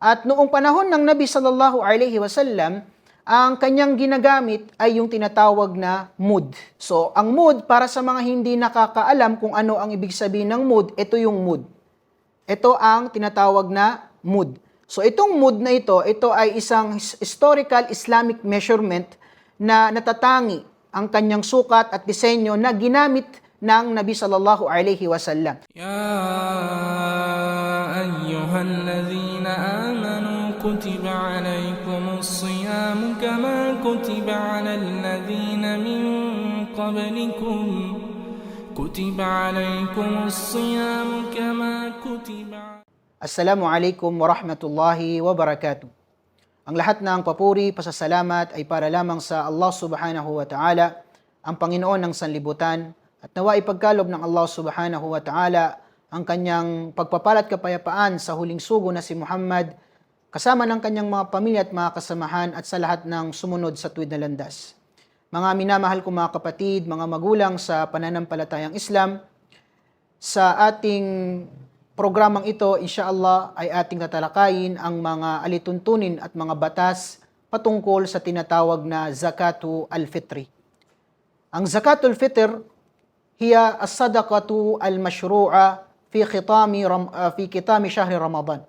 At noong panahon ng Nabi sallallahu alaihi wasallam, ang kanyang ginagamit ay yung tinatawag na mood. So, ang mood, para sa mga hindi nakakaalam kung ano ang ibig sabihin ng mood, ito yung mood. Ito ang tinatawag na mood. So, itong mood na ito, ito ay isang historical Islamic measurement na natatangi ang kanyang sukat at disenyo na ginamit ng Nabi sallallahu alaihi wasallam. Ya ayyuhal كتب عليكم الصيام كما كتب على الذين من قبلكم كتب عليكم الصيام كما كتب على Assalamualaikum warahmatullahi wabarakatuh. Ang lahat ng papuri, pasasalamat ay para lamang sa Allah subhanahu wa ta'ala, ang Panginoon ng sanlibutan, at nawa ipagkalob ng Allah subhanahu wa ta'ala ang kanyang pagpapalat kapayapaan sa huling sugo na si Muhammad, kasama ng kanyang mga pamilya at mga kasamahan at sa lahat ng sumunod sa tuwid na landas. Mga minamahal ko mga kapatid, mga magulang sa pananampalatayang Islam, sa ating programang ito, insyaAllah, ay ating tatalakayin ang mga alituntunin at mga batas patungkol sa tinatawag na Zakatu al-Fitri. Ang Zakatul Fitr, hiya as-sadaqatu al-mashru'a fi khitami ram, ah, fi kitami syahri Ramadan.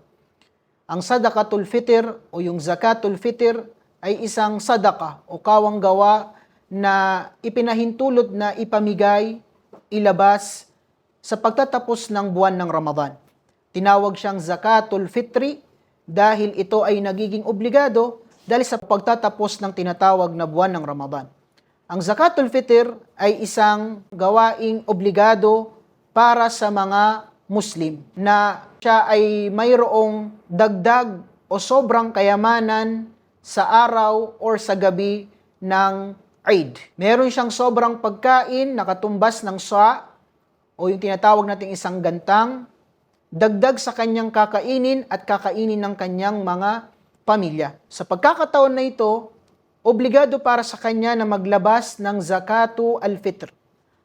Ang Sadaqatul Fitr o yung Zakatul Fitr ay isang sadaka o kawang gawa na ipinahintulot na ipamigay, ilabas sa pagtatapos ng buwan ng Ramadan. Tinawag siyang Zakatul Fitri dahil ito ay nagiging obligado dahil sa pagtatapos ng tinatawag na buwan ng Ramadan. Ang Zakatul Fitr ay isang gawaing obligado para sa mga Muslim na siya ay mayroong dagdag o sobrang kayamanan sa araw or sa gabi ng Eid. Meron siyang sobrang pagkain na katumbas ng sa o yung tinatawag nating isang gantang, dagdag sa kanyang kakainin at kakainin ng kanyang mga pamilya. Sa pagkakataon na ito, obligado para sa kanya na maglabas ng zakatu al-fitr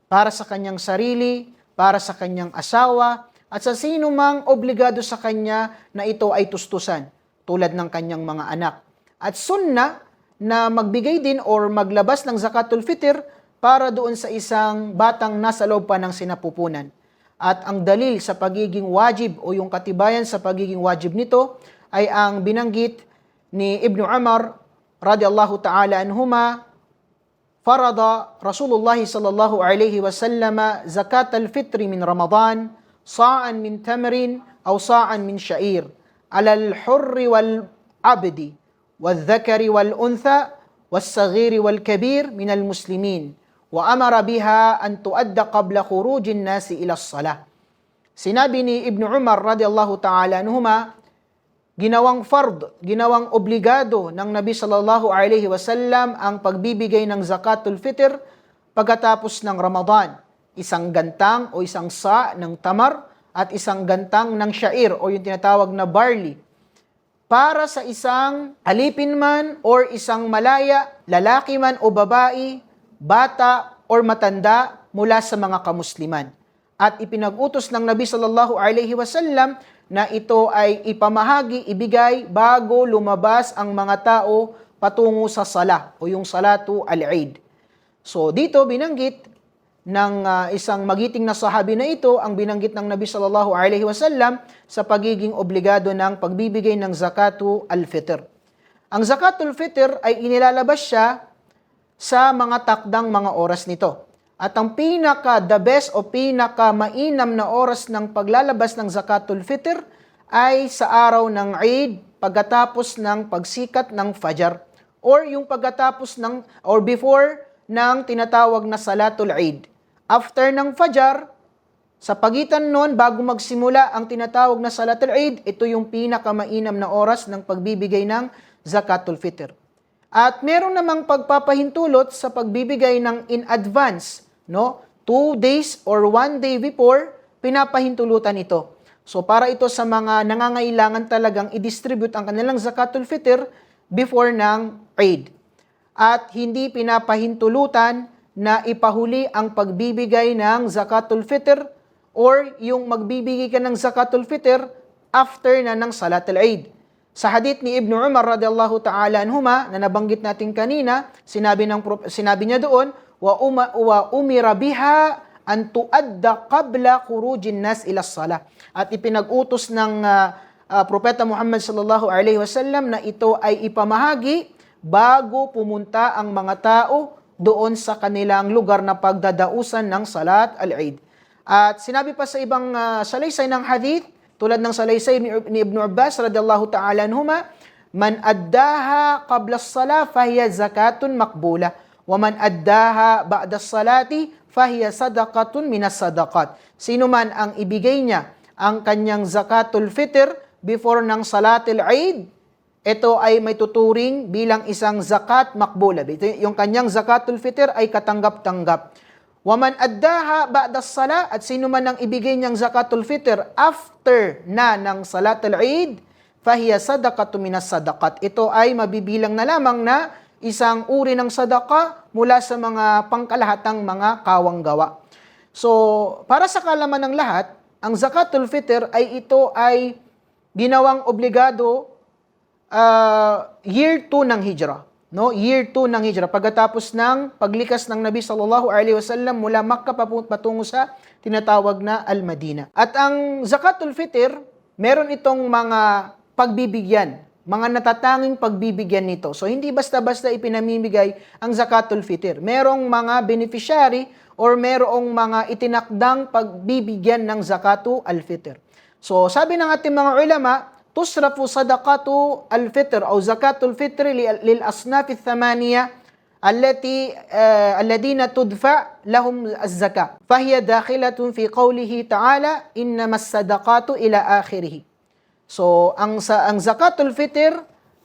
para sa kanyang sarili, para sa kanyang asawa, at sa sino mang obligado sa kanya na ito ay tustusan, tulad ng kanyang mga anak. At sunna na magbigay din or maglabas ng zakatul fitr para doon sa isang batang nasa loob pa ng sinapupunan. At ang dalil sa pagiging wajib o yung katibayan sa pagiging wajib nito ay ang binanggit ni Ibn Umar radiyallahu ta'ala anhuma فرض رسول الله صلى الله عليه وسلم زكاة الفطر من رمضان sa'an min tamarin aw sa'an min sha'ir. Ala al-hurri wal abdi wal dhakari wal untha wal saghiri wal kabir min al muslimin. Wa amara biha an tuadda qabla khurujin nasi ila salah Sinabi ni Ibn Umar radhiyallahu ta'ala anhuma ginawang fard, ginawang obligado ng Nabi sallallahu alaihi wasallam ang pagbibigay ng zakatul fitr pagkatapos ng Ramadan. Isang gantang o isang sa ng tamar at isang gantang ng shair o yung tinatawag na barley para sa isang alipin man or isang malaya, lalaki man o babae, bata or matanda mula sa mga kamusliman. At ipinag-utos ng Nabi sallallahu alaihi wasallam na ito ay ipamahagi, ibigay bago lumabas ang mga tao patungo sa sala o yung salatu al-Eid. So dito binanggit ng ah, isang magiting na sahabi na ito ang binanggit ng Nabi sallallahu alaihi wasallam sa pagiging obligado ng pagbibigay ng zakatu al-fitr. Ang zakatul fitr ay inilalabas siya sa mga takdang mga oras nito. At ang pinaka the best o pinaka mainam na oras ng paglalabas ng zakatul fitr ay sa araw ng Eid pagkatapos ng pagsikat ng Fajar or yung pagkatapos ng or before ng tinatawag na Salatul Eid. After ng Fajar, sa pagitan nun, bago magsimula ang tinatawag na Salatul Eid, ito yung pinakamainam na oras ng pagbibigay ng Zakatul Fitr. At meron namang pagpapahintulot sa pagbibigay ng in advance, no? Two days or one day before, pinapahintulutan ito. So para ito sa mga nangangailangan talagang i-distribute ang kanilang Zakatul Fitr before ng Eid. At hindi pinapahintulutan na ipahuli ang pagbibigay ng Zakatul Fitr or yung magbibigay ka ng Zakatul Fitr after na ng Salatul Eid. Sa hadith ni Ibn Umar radiyallahu ta'ala anhuma na nabanggit natin kanina, sinabi ng sinabi niya doon, wa uma, wa umira biha an tuadda qabla khurujin nas ila salah. At ipinag-utos ng ah, ah, propeta Muhammad sallallahu alaihi wasallam na ito ay ipamahagi bago pumunta ang mga tao doon sa kanilang lugar na pagdadausan ng salat al-Eid. At sinabi pa sa ibang ah, salaysay ng hadith, tulad ng salaysay ni, ni Ibn Abbas radiyallahu ta'ala anhuma, man addaha qabla as-salah fahiya zakatun maqbula wa man addaha ba'da as-salati fahiya sadaqatun minas sadaqat. Sino man ang ibigay niya ang kanyang zakatul fitr before ng salatul Eid, ito ay may tuturing bilang isang zakat makbula. Ito, yung kanyang zakatul fitr ay katanggap-tanggap. Waman addaha ba'da sala at sino man ang ibigay niyang zakatul fitr after na ng salatul Eid, fahiya sadaqatu minas sadaqat. Ito ay mabibilang na lamang na isang uri ng sadaka mula sa mga pangkalahatang mga kawang gawa. So, para sa kalaman ng lahat, ang zakatul fitr ay ito ay ginawang obligado uh, year 2 ng hijrah. No, year 2 ng hijrah pagkatapos ng paglikas ng Nabi sallallahu alaihi wasallam mula Makkah patungo sa tinatawag na Al-Madina. At ang zakatul fitr, meron itong mga pagbibigyan, mga natatanging pagbibigyan nito. So hindi basta-basta ipinamimigay ang zakatul fitr. Merong mga beneficiary or merong mga itinakdang pagbibigyan ng zakatu al-fitr. So sabi ng ating mga ulama, تصرف صدقة الفطر أو زكاة الفطر لل- للأصناف الثمانية التي آه الذين تدفع لهم الزكاة فهي داخلة في قوله تعالى إنما الصدقات إلى آخره So, ang sa ang zakatul fitr,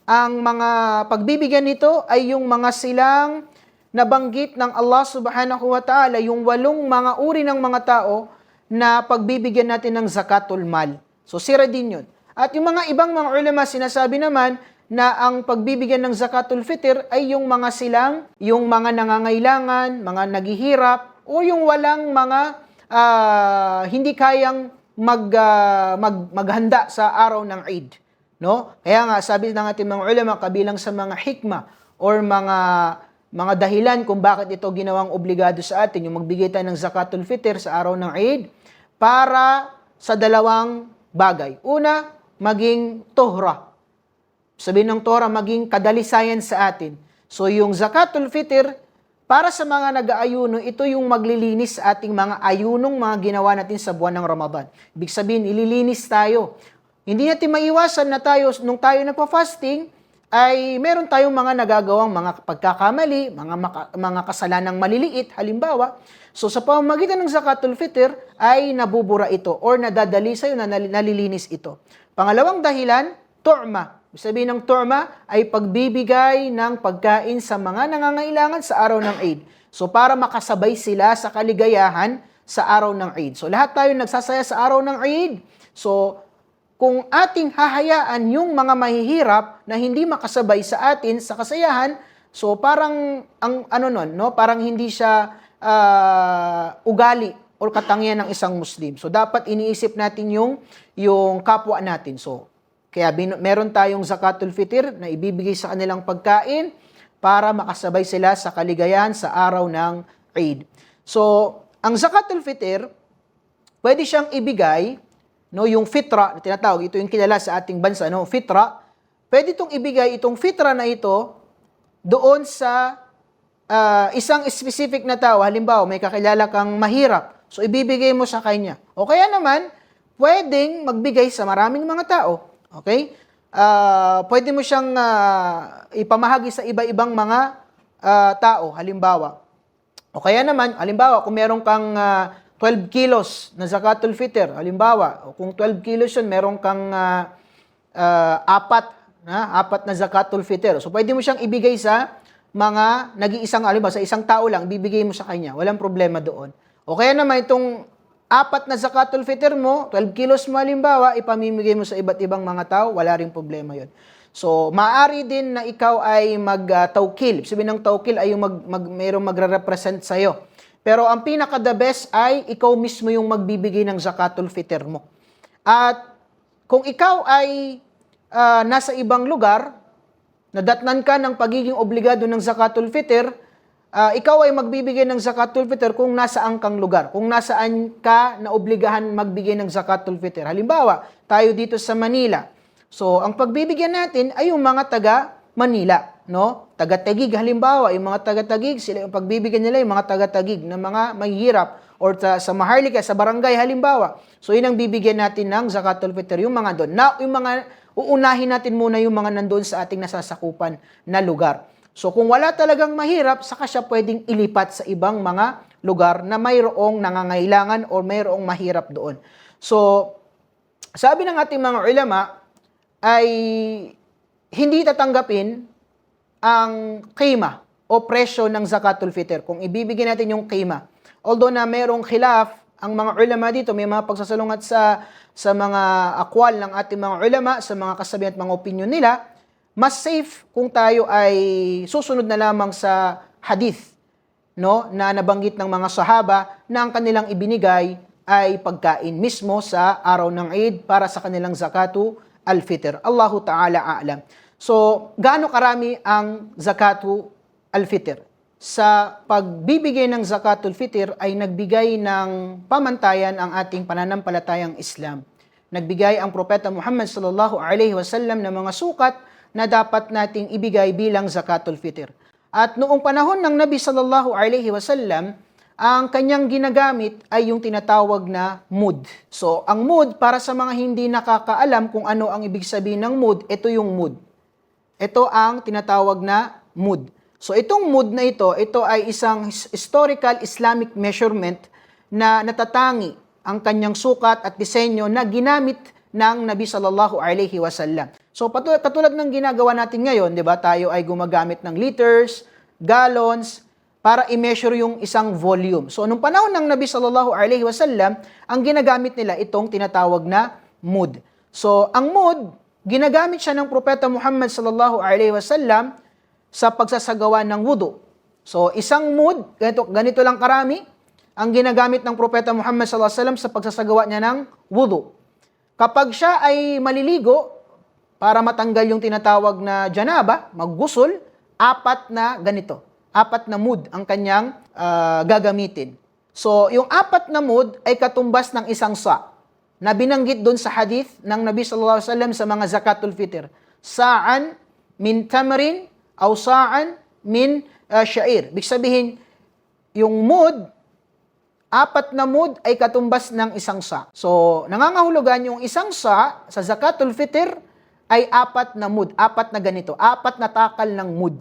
ang mga pagbibigyan nito ay yung mga silang nabanggit ng Allah Subhanahu wa Ta'ala, yung walong mga uri ng mga tao na pagbibigyan natin ng zakatul mal. So, sira din yun. At yung mga ibang mga ulama sinasabi naman na ang pagbibigyan ng zakatul fitr ay yung mga silang, yung mga nangangailangan, mga naghihirap, o yung walang mga ah, hindi kayang mag, ah, mag, maghanda sa araw ng Eid. No? Kaya nga, sabi ng ating mga ulama, kabilang sa mga hikma or mga mga dahilan kung bakit ito ginawang obligado sa atin, yung magbigay tayo ng zakatul fitr sa araw ng Eid, para sa dalawang bagay. Una, maging tohra. Sabihin ng Torah, maging kadalisayan sa atin. So yung zakatul fitr, para sa mga nag-aayuno, ito yung maglilinis sa ating mga ayunong mga ginawa natin sa buwan ng Ramadan. Ibig sabihin, ililinis tayo. Hindi natin maiwasan na tayo, nung tayo nagpa-fasting, ay meron tayong mga nagagawang mga pagkakamali, mga mga kasalanang maliliit, halimbawa. So sa pamamagitan ng zakatul fitr ay nabubura ito or nadadali sa'yo na nal- nalilinis ito. Pangalawang dahilan, tu'ma. Sabihin ng tu'ma ay pagbibigay ng pagkain sa mga nangangailangan sa araw ng Eid. So para makasabay sila sa kaligayahan sa araw ng Eid. So lahat tayo nagsasaya sa araw ng Eid. So kung ating hahayaan yung mga mahihirap na hindi makasabay sa atin sa kasayahan, so parang ang ano nun, no, parang hindi siya ah, ugali or katangian ng isang Muslim. So dapat iniisip natin yung yung kapwa natin. So kaya bin- meron tayong zakatul fitr na ibibigay sa kanilang pagkain para makasabay sila sa kaligayahan sa araw ng Eid. So, ang zakatul fitr, pwede siyang ibigay, no, yung fitra, na tinatawag, ito yung kilala sa ating bansa, no, fitra, pwede itong ibigay, itong fitra na ito, doon sa ah, isang specific na tao, halimbawa, may kakilala kang mahirap, so ibibigay mo sa kanya. O kaya naman, pwedeng magbigay sa maraming mga tao. Okay? Ah, pwede mo siyang ah, ipamahagi sa iba-ibang mga ah, tao, halimbawa. O kaya naman, halimbawa, kung meron kang ah, 12 kilos na zakatul fitr, halimbawa, o kung 12 kilos yun, meron kang ah, ah, apat, na, apat na zakatul fitr. So, pwede mo siyang ibigay sa mga nag-iisang, halimbawa, sa isang tao lang, bibigay mo sa kanya. Walang problema doon. O kaya naman, itong apat na zakatul fitr mo, 12 kilos mo halimbawa, ipamimigay mo sa iba't ibang mga tao, wala ring problema yon. So, maaari din na ikaw ay mag-tawkil. Sabi ng tawkil ay yung mag, mag, mayroong magre-represent sa'yo. Pero ang pinaka-the best ay ikaw mismo yung magbibigay ng zakatul fitr mo. At kung ikaw ay ah, nasa ibang lugar, nadatnan ka ng pagiging obligado ng zakatul fitr, ah, ikaw ay magbibigay ng zakatul fitr kung nasaan kang lugar, kung nasaan ka na obligahan magbigay ng zakatul fitr. Halimbawa, tayo dito sa Manila. So, ang pagbibigyan natin ay yung mga taga Manila, no? Taga-Tagig halimbawa, yung mga taga-Tagig, sila yung pagbibigyan nila yung mga taga-Tagig na mga mahihirap or ta- sa Maharlika, sa barangay halimbawa. So, yun ang bibigyan natin ng zakatul fitr, yung mga doon. Na, yung mga, uunahin natin muna yung mga nandoon sa ating nasasakupan na lugar. So, kung wala talagang mahirap, saka siya pwedeng ilipat sa ibang mga lugar na mayroong nangangailangan or mayroong mahirap doon. So, sabi ng ating mga ulama ay hindi tatanggapin ang kima o presyo ng zakatul fitr kung ibibigay natin yung kima. Although na mayroong khilaf ang mga ulama dito, may mga pagsasalungat sa sa mga akwal ng ating mga ulama, sa mga kasabihan at mga opinion nila, mas safe kung tayo ay susunod na lamang sa hadith no na nabanggit ng mga sahaba na ang kanilang ibinigay ay pagkain mismo sa araw ng Eid para sa kanilang zakatu al-fitr. Allahu Ta'ala a'lam. So, gaano karami ang zakatu al-fitr? Sa pagbibigay ng zakatul fitr ay nagbigay ng pamantayan ang ating pananampalatayang Islam. Nagbigay ang propeta Muhammad sallallahu alaihi wasallam ng mga sukat na dapat nating ibigay bilang zakatul fitr. At noong panahon ng Nabi sallallahu alaihi wasallam, ang kanyang ginagamit ay yung tinatawag na mood. So, ang mood, para sa mga hindi nakakaalam kung ano ang ibig sabihin ng mood, ito yung mood. Ito ang tinatawag na mood. So, itong mood na ito, ito ay isang his- historical Islamic measurement na natatangi ang kanyang sukat at disenyo na ginamit ng Nabi sallallahu alaihi wasallam. So katulad ng ginagawa natin ngayon, 'di ba? Tayo ay gumagamit ng liters, gallons para i-measure yung isang volume. So nung panahon ng Nabi sallallahu alaihi wasallam, ang ginagamit nila itong tinatawag na mood. So ang mood, ginagamit siya ng propeta Muhammad sallallahu alaihi wasallam sa pagsasagawa ng wudu. So isang mood, ganito, ganito lang karami, ang ginagamit ng propeta Muhammad wasallam sa pagsasagawa niya ng wudu. Kapag siya ay maliligo para matanggal yung tinatawag na janaba, maggusol, apat na ganito. Apat na mood ang kanyang ah, gagamitin. So, yung apat na mood ay katumbas ng isang sa na binanggit doon sa hadith ng Nabi sallallahu alaihi wasallam sa mga zakatul fitr. Sa'an min tamrin aw sa'an min ah, sha'ir. Ibig sabihin, yung mood apat na mud ay katumbas ng isang sa. So, nangangahulugan yung isang sa sa zakatul fitr ay apat na mud, apat na ganito, apat na takal ng mud.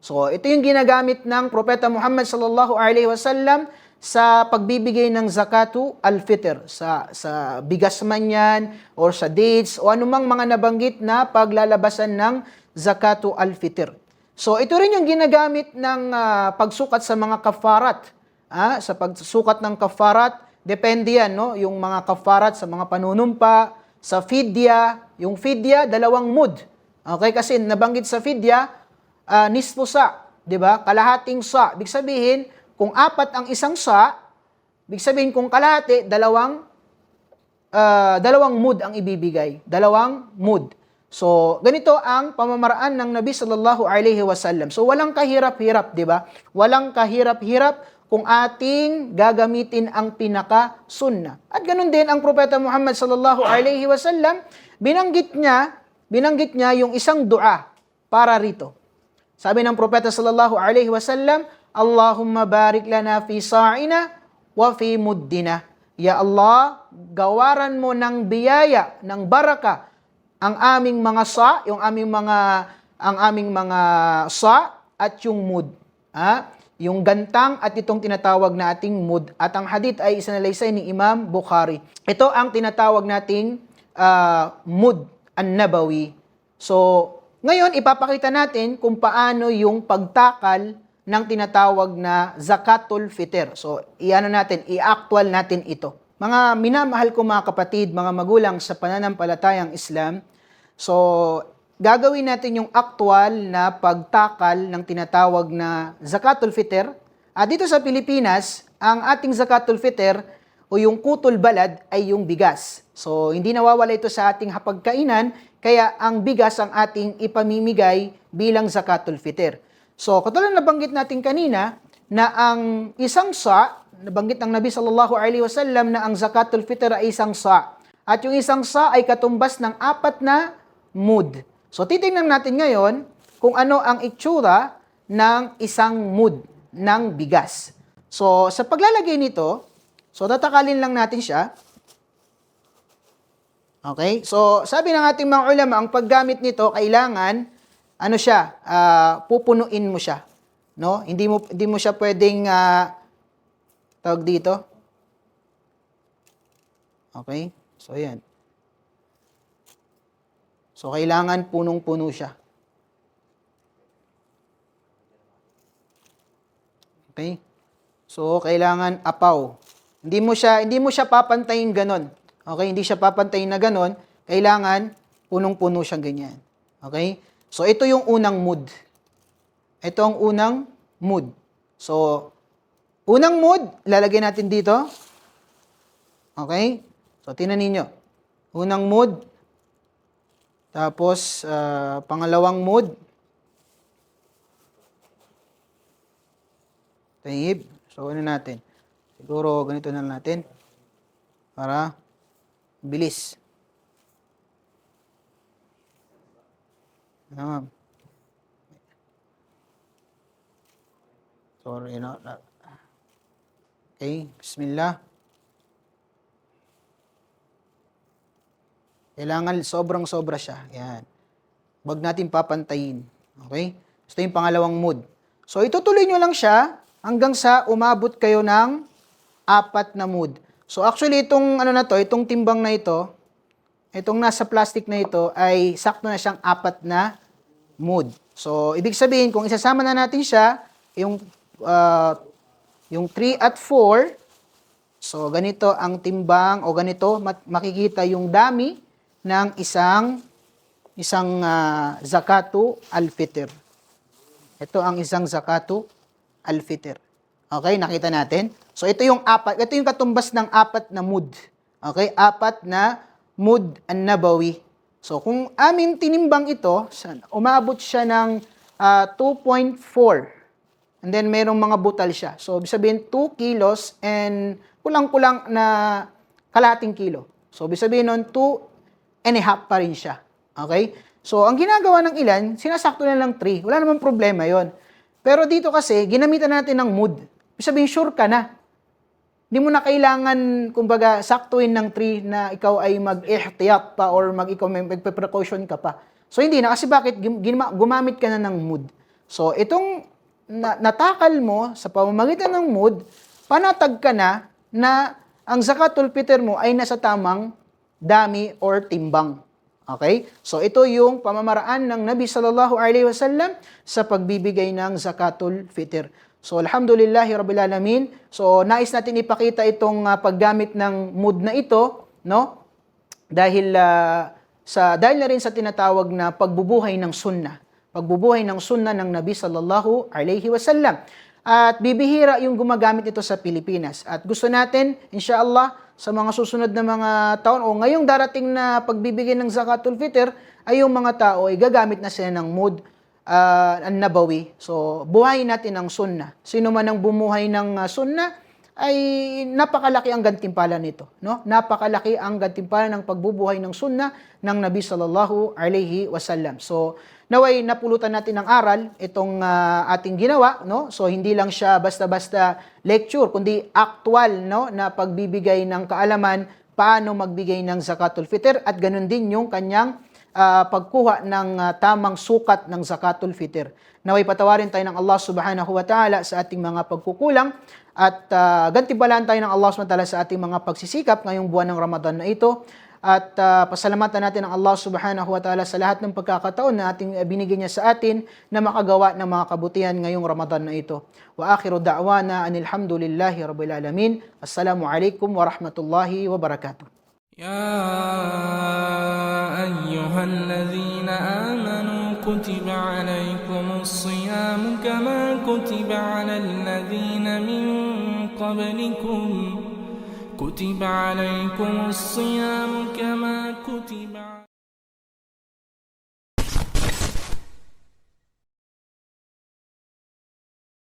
So, ito yung ginagamit ng propeta Muhammad sallallahu alaihi wasallam sa pagbibigay ng zakatu al-fitr sa sa bigas man yan or sa dates o anumang mga nabanggit na paglalabasan ng zakatu al-fitr. So ito rin yung ginagamit ng ah, pagsukat sa mga kafarat. Ah, sa pagsukat ng kafarat, depende yan, no? Yung mga kafarat sa mga panunumpa, sa fidya, yung fidya, dalawang mud. Okay, kasi nabanggit sa fidya, uh, nispo sa, di ba? Kalahating sa. Ibig sabihin, kung apat ang isang sa, ibig sabihin kung kalahati, dalawang ah, dalawang mood ang ibibigay. Dalawang mood. So, ganito ang pamamaraan ng Nabi sallallahu alaihi wasallam. So, walang kahirap-hirap, di ba? Walang kahirap-hirap kung ating gagamitin ang pinaka sunna. At ganun din ang propeta Muhammad sallallahu alaihi wasallam, binanggit niya, binanggit niya yung isang dua para rito. Sabi ng propeta sallallahu alaihi wasallam, Allahumma barik lana fi sa'ina wa fi muddina. Ya Allah, gawaran mo ng biyaya, ng baraka ang aming mga sa, yung aming mga ang aming mga sa at yung mud. Ha? Yung gantang at itong tinatawag na ating mud. At ang hadith ay isinalaysay ni Imam Bukhari. Ito ang tinatawag nating ah, mud an-nabawi. So, ngayon ipapakita natin kung paano yung pagtakal ng tinatawag na zakatul fitr. So, iano natin, i-actual natin ito. Mga minamahal ko mga kapatid, mga magulang sa pananampalatayang Islam, so gagawin natin yung actual na pagtakal ng tinatawag na zakatul fitr. At dito sa Pilipinas, ang ating zakatul fitr o yung kutul balad ay yung bigas. So, hindi nawawala ito sa ating hapagkainan Kaya ang bigas ang ating ipamimigay bilang zakatul fitr. So, katulad na nabanggit natin kanina na ang isang sa, nabanggit ng Nabi sallallahu alaihi wasallam na ang zakatul fitr ay isang sa. At yung isang sa ay katumbas ng apat na mud. So, titingnan natin ngayon kung ano ang itsura ng isang mud ng bigas. So, sa paglalagay nito, so tatakalin lang natin siya. Okay? So, sabi ng ating mga ulama, ang paggamit nito, kailangan, ano siya, ah, pupunuin mo siya. No? Hindi mo, hindi mo siya pwedeng, ah, tawag dito. Okay? So, yan. So, kailangan punong-puno siya. Okay? So, kailangan apaw. Hindi mo siya, hindi mo siya papantayin ganon. Okay? Hindi siya papantayin na ganon. Kailangan punong-puno siyang ganyan. Okay? So, ito yung unang mood. Ito ang unang mood. So, unang mood, lalagay natin dito. Okay? So, tinan ninyo. Unang mood. Tapos, ah, pangalawang mood. Taib. So, ano natin? Siguro, ganito na natin. Para bilis. Ano? Sorry, no? Okay, bismillah. Kailangan sobrang sobra siya. Yan. Huwag natin papantayin. Okay? Ito yung pangalawang mood. So, itutuloy nyo lang siya hanggang sa umabot kayo ng apat na mood. So, actually, itong ano na to, itong timbang na ito, itong nasa plastic na ito, ay sakto na siyang apat na mood. So, ibig sabihin, kung isasama na natin siya, yung, ah, yung 3 at 4, so ganito ang timbang, o ganito, makikita yung dami ng isang isang ah, zakatu al-fitr. Ito ang isang zakatu al-fitr. Okay, nakita natin? So ito yung apat, ito yung katumbas ng apat na mud. Okay, apat na mud an-nabawi. So kung amin tinimbang ito, umabot siya ng ah, 2.4. And then merong mga butal siya. So ibig sabihin 2 kilos and kulang-kulang na kalating kilo. So ibig sabihin nun 2 and a half pa rin siya. Okay? So, ang ginagawa ng ilan, sinasakto na lang 3. Wala namang problema yon. Pero dito kasi, ginamitan natin ng mood. Ibig sabihin, sure ka na. Hindi mo na kailangan, kumbaga, saktuin ng 3 na ikaw ay mag-ihtiyat pa or mag ikaw may magpe-precaution ka pa. So, hindi na. Kasi bakit? Gumamit ka na ng mood. So, itong na- natakal mo sa pamamagitan ng mood, panatag ka na na ang zakatul fitr mo ay nasa tamang dami or timbang. Okay? So ito yung pamamaraan ng Nabi sallallahu alaihi wasallam sa pagbibigay ng zakatul fitr. So alhamdulillahi rabbil alamin. So nais natin ipakita itong ah, paggamit ng mood na ito, no? Dahil ah, sa dahil na rin sa tinatawag na pagbubuhay ng sunnah. Pagbubuhay ng sunnah ng Nabi sallallahu alaihi wasallam. At bibihira yung gumagamit ito sa Pilipinas. At gusto natin, inshallah, sa mga susunod na mga taon o ngayong darating na pagbibigay ng zakatul fitr ay yung mga tao ay gagamit na sila ng mood uh, nabawi. So, buhayin natin ang sunnah. Sino man ang bumuhay ng uh, sunnah ay napakalaki ang gantimpala nito, no? Napakalaki ang gantimpala ng pagbubuhay ng sunnah ng Nabi sallallahu alaihi wasallam. So, naway napulutan natin ng aral itong uh, ating ginawa, no? So, hindi lang siya basta-basta lecture, kundi actual, no, na pagbibigay ng kaalaman paano magbigay ng zakatul fitr at ganun din yung kanyang uh, pagkuha ng uh, tamang sukat ng zakatul fitr. Naway patawarin tayo ng Allah subhanahu wa ta'ala sa ating mga pagkukulang at uh, gantibalaan tayo ng Allah subhanahu wa ta'ala sa ating mga pagsisikap ngayong buwan ng Ramadan na ito. At uh, pasalamatan natin ang Allah subhanahu wa ta'ala sa lahat ng pagkakataon na ating binigay niya sa atin na makagawa ng mga kabutihan ngayong Ramadan na ito. Wa akhiru da'wana anilhamdulillahi rabbil alamin. Assalamu alaikum wa rahmatullahi wa barakatuh. يا أيها الذين آمنوا كتب عليكم الصيام كما كتب على الذين من قبلكم كتب عليكم الصيام كما كتب على